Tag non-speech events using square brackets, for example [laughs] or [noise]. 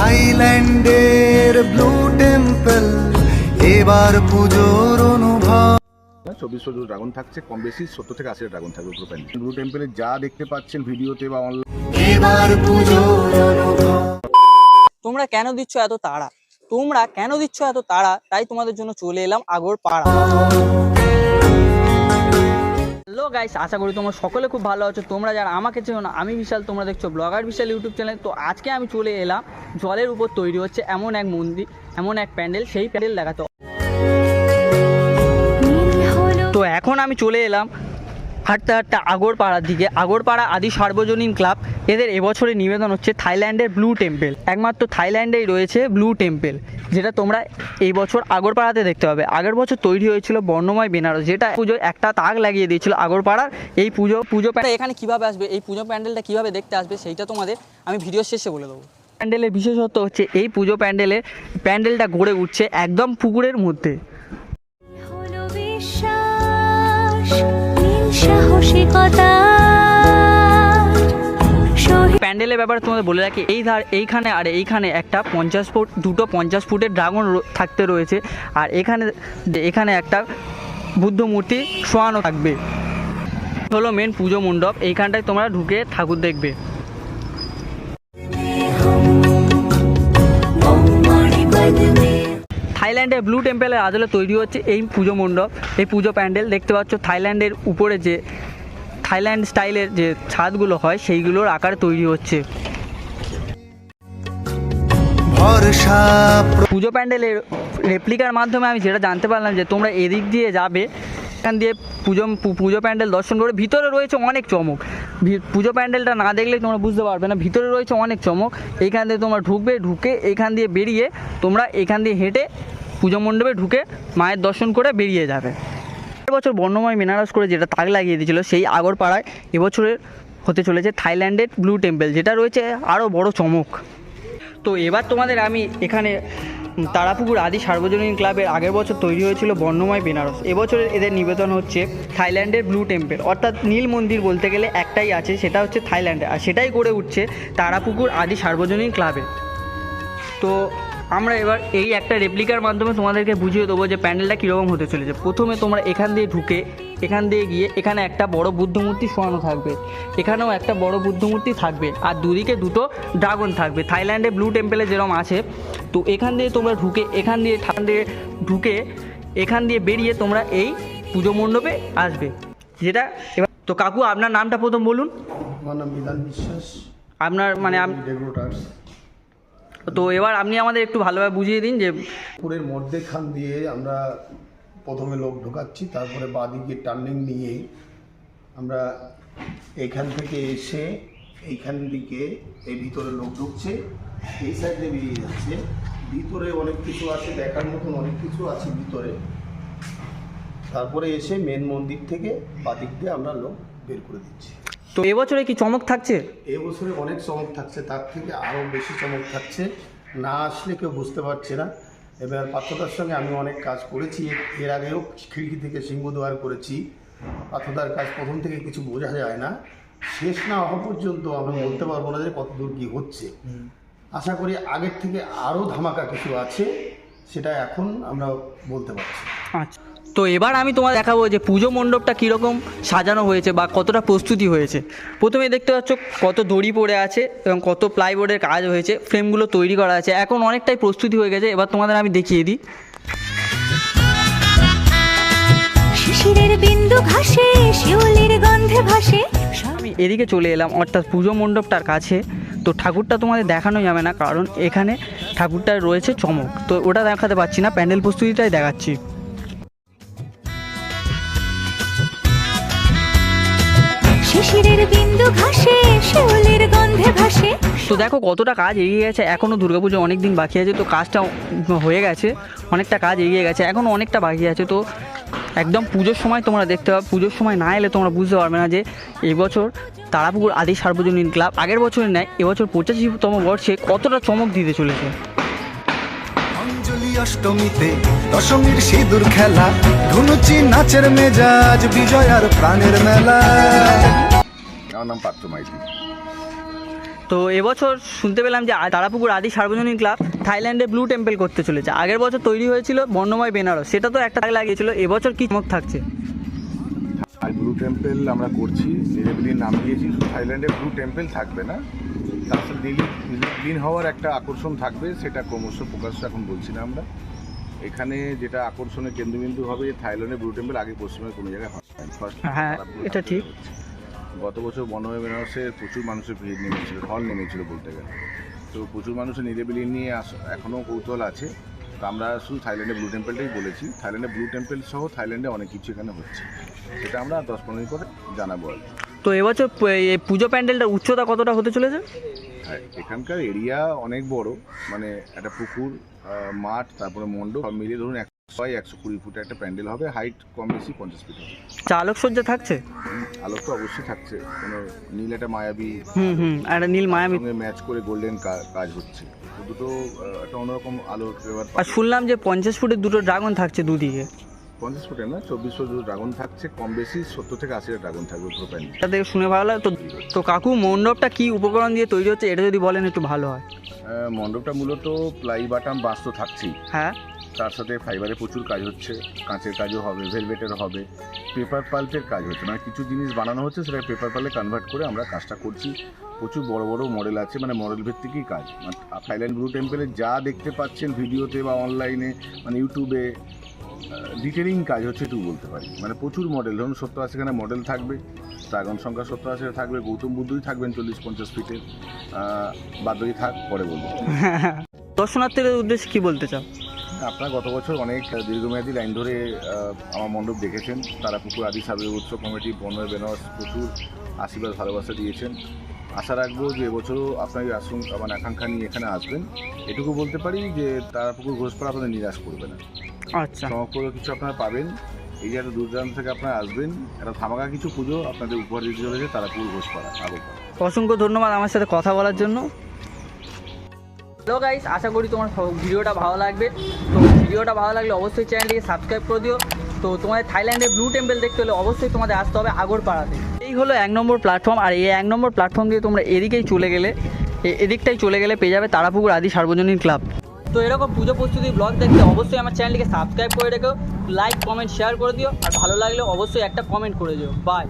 থাইল্যান্ডের blue temple এবার পুজোর অনুভব। চব্বিশশো ড্রাগন থাকছে কম বেশি সত্তর থেকে আশি ড্রাগন থাকবে পুরো প্যান্ডেল। ব্লু টেম্পলে যা দেখতে পাচ্ছেন ভিডিওতে বা অনলাইন এবার পুজোর অনুভব। তোমরা কেন দিচ্ছ এত তাড়া? তোমরা কেন দিচ্ছ এত তাড়া? তাই তোমাদের জন্য চলে এলাম আগর পাড়া হ্যালো গাইস আশা করি তোমরা সকলে খুব ভালো আছো। তোমরা যারা আমাকে চেনো না আমি বিশাল তোমরা দেখছ ব্লগার বিশাল ইউটিউব চ্যানেল। তো আজকে আমি চলে এলাম জলের উপর তৈরি হচ্ছে এমন এক মন্দির, এমন এক প্যান্ডেল, সেই প্যান্ডেল দেখাতে তো এখন আমি চলে এলাম হাঁটতে হাঁটতে আগরপাড়ার দিকে। আগরপাড়া আদি সার্বজনীন ক্লাব, এদের এবছরের নিবেদন হচ্ছে থাইল্যান্ডের ব্লু টেম্পেল। একমাত্র থাইল্যান্ডেই রয়েছে ব্লু টেম্পেল, যেটা তোমরা এই বছর আগরপাড়াতে দেখতে পাবে। আগের বছর তৈরি হয়েছিল বর্ণময় বেনারস, যেটা পুজো একটা তাক লাগিয়ে দিয়েছিল আগরপাড়ার। এই পুজো পুজো প্যান্ডেল এখানে কীভাবে আসবে, এই পুজো প্যান্ডেলটা কীভাবে দেখতে আসবে, সেইটা তোমাদের আমি ভিডিও শেষে বলে দেবো। প্যান্ডেলের বিশেষত্ব হচ্ছে এই পুজো প্যান্ডেলে প্যান্ডেলটা গড়ে উঠছে একদম পুকুরের মধ্যে। সাহসিকতা প্যান্ডেলের ব্যাপারে তোমাদের বলে রাখি এই ধার এইখানে আর এইখানে একটা পঞ্চাশ ফুট দুটো পঞ্চাশ ফুটের ড্রাগন থাকতে রয়েছে। আর এখানে এখানে একটা বুদ্ধ মূর্তি শোয়ানো থাকবে। হলো মেন পুজো মণ্ডপ এইখানটায় তোমরা ঢুকে ঠাকুর দেখবে। থাইল্যান্ডের ব্লু টেম্পেলের আদলে তৈরি হচ্ছে এই পুজো মণ্ডপ। এই পুজো প্যান্ডেল দেখতে পাচ্ছ থাইল্যান্ডের উপরে যে থাইল্যান্ড স্টাইলের যে ছাদগুলো হয় সেইগুলোর আকারে তৈরি হচ্ছে। পুজো প্যান্ডেলের রেপ্লিকার মাধ্যমে আমি যেটা জানতে পারলাম যে তোমরা এদিক দিয়ে যাবে এখান দিয়ে পুজো পুজো প্যান্ডেল দর্শন করে ভিতরে রয়েছে অনেক চমক। পুজো প্যান্ডেলটা না দেখলে তোমরা বুঝতে পারবে না। ভিতরে রয়েছে অনেক চমক। এইখান দিয়ে তোমরা ঢুকবে, ঢুকে এখান দিয়ে বেরিয়ে তোমরা এখান দিয়ে হেঁটে পুজো মণ্ডপে ঢুকে মায়ের দর্শন করে বেরিয়ে যাবে। বছর বর্ণময় বেনারস করে যেটা তাক লাগিয়ে দিয়েছিল, সেই আগরপাড়ায় এবছরের হতে চলেছে থাইল্যান্ডের ব্লু টেম্পল, যেটা রয়েছে আরও বড় চমক। তো এবার তোমাদের আমি এখানে তারাপুকুর আদি সার্বজনীন ক্লাবের আগের বছর তৈরি হয়েছিল বর্ণময় বেনারস। এবছরের এদের নিবেদন হচ্ছে থাইল্যান্ডের ব্লু টেম্পেল। অর্থাৎ নীল মন্দির বলতে গেলে একটাই আছে, সেটা হচ্ছে থাইল্যান্ডে। আর সেটাই গড়ে উঠছে তারাপুকুর আদি সার্বজনীন ক্লাবে। তো আমরা এবার এই একটা রেপ্লিকার মাধ্যমে তোমাদেরকে বুঝিয়ে দেবো যে প্যান্ডেলটা কীরকম হতে চলেছে। প্রথমে তোমরা এখান দিয়ে ঢুকে এখান দিয়ে গিয়ে এখানে একটা বড় বুদ্ধ মূর্তি শোয়ানো থাকবে। এখানেও একটা বড় বুদ্ধ মূর্তি থাকবে। আর দুদিকে দুটো ড্রাগন থাকবে। থাইল্যান্ডে ব্লু টেম্পেলে যেরকম আছে তো এখান দিয়ে তোমরা ঢুকে এখান দিয়ে ঠান দিয়ে ঢুকে এখান দিয়ে বেরিয়ে তোমরা এই পুজো মণ্ডপে আসবে। যেটা এবার তো কাকু আপনার নামটা প্রথম বলুন। আমার নাম বিধান বিশ্বাস। আপনার মানে তো এবার আপনি আমাদের একটু ভালোভাবে বুঝিয়ে দিন যে পুরের মধ্যেখান দিয়ে আমরা প্রথমে লোক ঢোকাচ্ছি তারপরে বাদিকে টার্নিং নিয়ে আমরা এখান থেকে এসে এইখান দিকে এই ভিতরে লোক ঢুকছে এই সাইডে বেরিয়ে যাচ্ছে। ভিতরে অনেক কিছু আছে দেখার মতন অনেক কিছু আছে ভিতরে। তারপরে এসে মেন মন্দির থেকে বাদিক দিয়ে আমরা লোক বের করে দিচ্ছি। তো এবছরে কি চমক থাকছে? এবছরে অনেক চমক থাকছে তার থেকে আরও বেশি চমক থাকছে। না আসলে কেউ বুঝতে পারছে না। এবার পার্থদার সঙ্গে আমি অনেক কাজ করেছি। এর- আগেও খিড়কি থেকে সিংহ দোয়ার করেছি। পাথরদার কাজ প্রথম থেকে কিছু বোঝা যায় না। শেষ না হওয়া পর্যন্ত আমরা বলতে পারব না যে কতদূর কী হচ্ছে। আশা করি আগের থেকে আরও ধামাকা কিছু আছে সেটা এখন আমরা বলতে পারছি। আচ্ছা। তো এবার আমি তোমার দেখাবো যে পুজো মণ্ডপটা কীরকম সাজানো হয়েছে বা কতটা প্রস্তুতি হয়েছে। প্রথমে দেখতে পাচ্ছ কত দড়ি পড়ে আছে এবং কত প্লাইবোর্ডের কাজ হয়েছে ফ্রেমগুলো তৈরি করা আছে। এখন অনেকটাই প্রস্তুতি হয়ে গেছে এবার তোমাদের আমি দেখিয়ে দিই। শিশিরের বিন্দু ঘাসে শিউলির গন্ধে ভাসে। আমি এদিকে চলে এলাম অর্থাৎ পুজো মণ্ডপটার কাছে। তো ঠাকুরটা তোমাদের দেখানো যাবে না কারণ এখানে ঠাকুরটা রয়েছে চমক। তো ওটা দেখাতে পারছি না প্যান্ডেল প্রস্তুতিটাই দেখাচ্ছি। শিশিরের বিন্দু ঘাসে শিউলির গন্ধে ভাসে। তো দেখো কতটা কাজ এগিয়ে গেছে। এখনও দুর্গাপুজো অনেক দিন বাকি আছে তো কাজটা হয়ে গেছে। অনেকটা কাজ এগিয়ে গেছে এখনও অনেকটা বাকি আছে। তো একদম পুজোর সময় তোমরা দেখতে পাবে পুজোর সময় না এলে তোমরা বুঝতে পারবে না যে এবছর তারাপুকুর আদি সার্বজনীন ক্লাব আগের বছরের নেয় এবছর পঁচাশিতম বর্ষে কতটা চমক দিতে চলেছে। অঞ্জলি অষ্টমীতে দশমীর সিঁদুর খেলা ধুনুচি নাচের মেজাজ বিজয়ার প্রাণের মেলা। আমার নাম পার্থ মাইতি। তো এবছর শুনতে পেলাম যে তারাপুকুর আদি সার্বজনীন ক্লাব থাইল্যান্ডে ব্লু টেম্পল করতে চলেছে। আগের বছর তৈরি হয়েছিল বর্ণময় বেনারস। সেটা তো একটা লাগিয়েছিল। এবছর কি চমক থাকছে? আর ব্লু টেম্পল আমরা করছি। নিরিবিলির নাম দিয়েছি। শুধু থাইল্যান্ডে ব্লু টেম্পল থাকবে না। তার সাথে নিরিবিলিন হওয়ার একটা আকর্ষণ থাকবে। সেটা ক্রমশ প্রকাশ এখন বলছি না আমরা। এখানে যেটা আকর্ষণের কেন্দ্রবিন্দু হবে থাইল্যান্ডে ব্লু টেম্পল আগে পশ্চিমে কোনো জায়গায় হয় ফার্স্ট হ্যাঁ, এটা ঠিক। গত বছর বনময় বেনারসে প্রচুর মানুষের ভিড় নেমেছিল ঢল নেমেছিল বলতে গেলে। তো প্রচুর মানুষের নিরিবিলি নিয়ে আস এখনও কৌতূহল আছে। তো আমরা শুধু থাইল্যান্ডে ব্লু টেম্পলটাই বলেছি। থাইল্যান্ডে ব্লু টেম্পল সহ থাইল্যান্ডে অনেক কিছু এখানে হচ্ছে। সেটা আমরা দশ পনেরো দিন করে জানাব আর তো এবছর এই পুজো প্যান্ডেলটার উচ্চতা কতটা হতে চলেছে? হ্যাঁ এখানকার এরিয়া অনেক বড়। মানে একটা পুকুর মাঠ তারপরে মণ্ডপ সব মিলিয়ে ধরুন একশো বাই একশো কুড়ি ফুটের একটা প্যান্ডেল হবে হাইট কম বেশি পঞ্চাশ ফিট হবে। চালক সজ্জা থাকছে? আলোক তো অবশ্যই থাকছে কোনো নীল একটা মায়াবী হুম হুম আর একটা নীল সঙ্গে ম্যাচ করে গোল্ডেন কাজ হচ্ছে। তো দুটো আহ, একটা অন্যরকম আলোর ফ্লেভার আর শুনলাম যে পঞ্চাশ ফুটের দুটো ড্রাগন থাকছে দুদিকে। পঞ্চাশ ফুটের না চব্বিশ ফুট ড্রাগন থাকছে কম বেশি সত্তর থেকে আশিটা ড্রাগন থাকবে পুরো প্যান্ডেল। এটা দেখে শুনে ভালো লাগে। তো তো কাকু মণ্ডপটা কি উপকরণ দিয়ে তৈরি হচ্ছে? এটা যদি বলেন একটু ভালো হয়। মণ্ডপটা মূলত প্লাই বাটাম বাস তো থাকছেই। হ্যাঁ। তার সাথে ফাইবারে প্রচুর কাজ হচ্ছে, কাঁচের কাজও হবে ভেলভেটের হবে পেপার পাল্পের কাজ হচ্ছে। মানে কিছু জিনিস বানানো হচ্ছে সেটা পেপার পাল্পে কনভার্ট করে আমরা কাজটা করছি। প্রচুর বড় বড় মডেল আছে মানে মডেল ভিত্তিকই কাজ। মানে থাইল্যান্ড ব্লু টেম্পলে যা দেখতে পাচ্ছেন ভিডিওতে বা অনলাইনে মানে ইউটিউবে ডিটেলিং কাজ হচ্ছে একটু বলতে পারি। মানে প্রচুর মডেল ধরুন সত্তর আশিখানে মডেল থাকবে ড্রাগন সংখ্যা সত্তর আশিটা থাকবে, গৌতম বুদ্ধই থাকবেন চল্লিশ পঞ্চাশ ফিটের বাদই থাক, পরে বলব। [laughs] দর্শনার্থীদের উদ্দেশ্যে কী বলতে চাও? আপনারা গত বছর অনেক দীর্ঘমেয়াদী লাইন ধরে আমার মণ্ডপ দেখেছেন। তারা পুকুর আদি সার্ভে উৎসব কমিটি বনয় বেনারস প্রচুর আশীর্বাদ ভালোবাসা দিয়েছেন। আশা রাখব যে এবছরও আপনাদের আসুন মানে আকাঙ্ক্ষা নিয়ে এখানে আসবেন। এটুকু বলতে পারি যে তারা পুকুর ঘোষপাড়া আপনাদের নিরাশ করবে না। আচ্ছা। চমকপ্রদ কিছু আপনারা পাবেন। এই যে একটা দূর দূরান্ত থেকে আপনারা আসবেন একটা ধামাকা কিছু পুজো আপনাদের উপহার দিতে চলেছে তারা পুকুর ঘোষপাড়া আগরপাড়া অসংখ্য ধন্যবাদ আমার সাথে কথা বলার জন্য। হ্যালো গাইস আশা করি তোমার ভিডিওটা ভালো লাগবে। তো ভিডিওটা ভালো লাগলে অবশ্যই চ্যানেলটিকে সাবস্ক্রাইব করে দিও। তো তোমাদের থাইল্যান্ডে ব্লু টেম্পল দেখতে হলে অবশ্যই তোমাদের আসতে হবে আগরপাড়াতে। এই হলো এক নম্বর প্ল্যাটফর্ম আর এই এক নম্বর প্ল্যাটফর্ম দিয়ে তোমরা এদিকেই চলে গেলে এদিকটাই চলে গেলে পেয়ে যাবে তারাপুকুর আদি সার্বজনীন ক্লাব তো এরকম পুজো প্রস্তুতি ব্লগ দেখতে অবশ্যই আমার চ্যানেলটিকে সাবস্ক্রাইব করে রেখো। লাইক কমেন্ট শেয়ার করে দিও। আর ভালো লাগলে অবশ্যই একটা কমেন্ট করে দিও। বাই